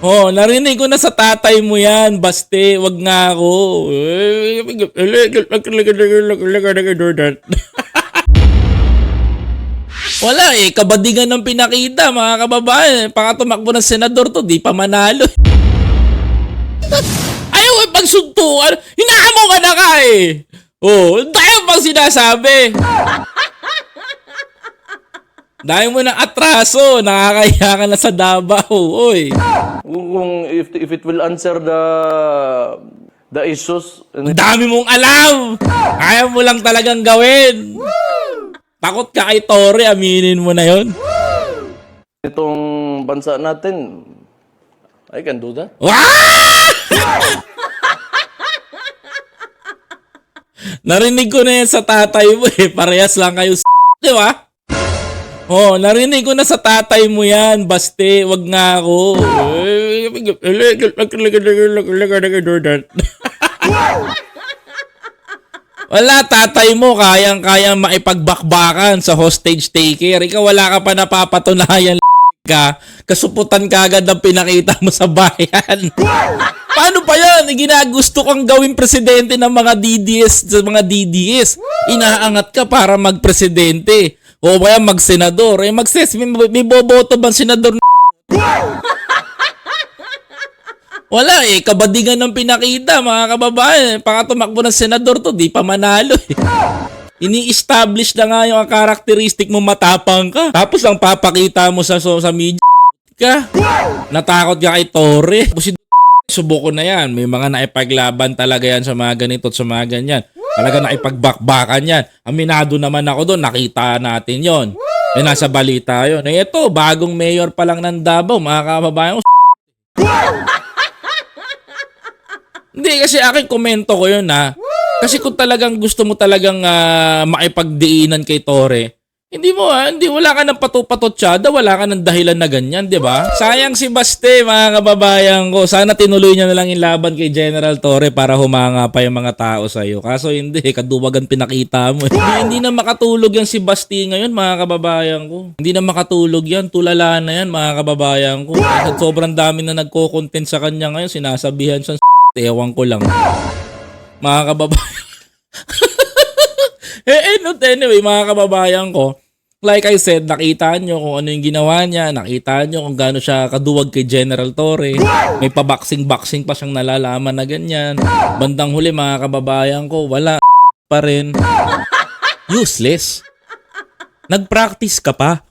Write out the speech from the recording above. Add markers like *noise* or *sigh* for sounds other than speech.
Oh, narinig ko na sa tatay mo yan. Baste, wag nga ako. *laughs* Wala eh, kabadingan ng pinakita mga kababayan. Paka tumakbo ng senador to, di pa manalo. *laughs* Ayaw eh, pagsuntukan. Hinaamo ka na ka eh. Oh, dahil pang sinasabi. *laughs* Dahil mo ng atraso, nakakaya ka na sa Davao, oy. Kung, if, if it will answer the the issues Ang dami mong alam! Kaya mo lang talagang gawin! Takot ka kay Tore, aminin mo na yon. itong bansa natin, I can do that. *laughs* Narinig ko na yan sa tatay mo eh. Parehas lang kayo s***, di ba? Oh, narinig ko na sa tatay mo yan. Baste, wag nga ako. Wala, tatay mo, kayang-kayang maipagbakbakan sa hostage taker. Ikaw wala ka pa napapatunayan *laughs* ka. Kasuputan ka agad ang pinakita mo sa bayan. *laughs* Paano pa yan? Ginagusto kang gawing presidente ng mga DDS sa mga DDS. Inaangat ka para magpresidente. O kaya magsenador. Eh magses, may, may boboto bang senador na *laughs* wala eh, kabadingan ng pinakita mga kababayan. Paka tumakbo ng senador to, di pa manalo eh. *laughs* Ini-establish na nga yung karakteristik mo matapang ka. Tapos ang papakita mo sa, so, sa media *laughs* ka. Natakot ka kay Torre. Subuko na yan. May mga naipaglaban talaga yan sa mga ganito at sa mga ganyan. Talaga naipagbakbakan yan. Aminado naman ako doon. Nakita natin yon. May nasa balita yon. Eh ito, bagong mayor pa lang ng Davao. Mga kababayan ko, *laughs* Hindi, kasi aking komento ko yun ha. Kasi kung talagang gusto mo talagang ah, makipagdiinan kay Tore, hindi mo ha, hindi wala ka ng patupatotsyada, wala ka ng dahilan na ganyan, di ba? Sayang si Baste, mga kababayan ko. Sana tinuloy niya na lang yung laban kay General Torre para humanga pa yung mga tao sa iyo. Kaso hindi, kaduwagan pinakita mo. hindi, hindi na makatulog yan si Basti ngayon, mga kababayan ko. Hindi na makatulog yan, tulala na yan, mga kababayan ko. At sobrang dami na nagko-content sa kanya ngayon, sinasabihan siya Ewan ko lang. Mga kababayan. Not anyway, mga kababayan ko, like I said, nakita nyo kung ano yung ginawa niya, nakita nyo kung gaano siya kaduwag kay General Torre. May paboxing-boxing pa siyang nalalaman na ganyan. Bandang huli, mga kababayan ko, wala pa rin. Useless. Nag-practice ka pa.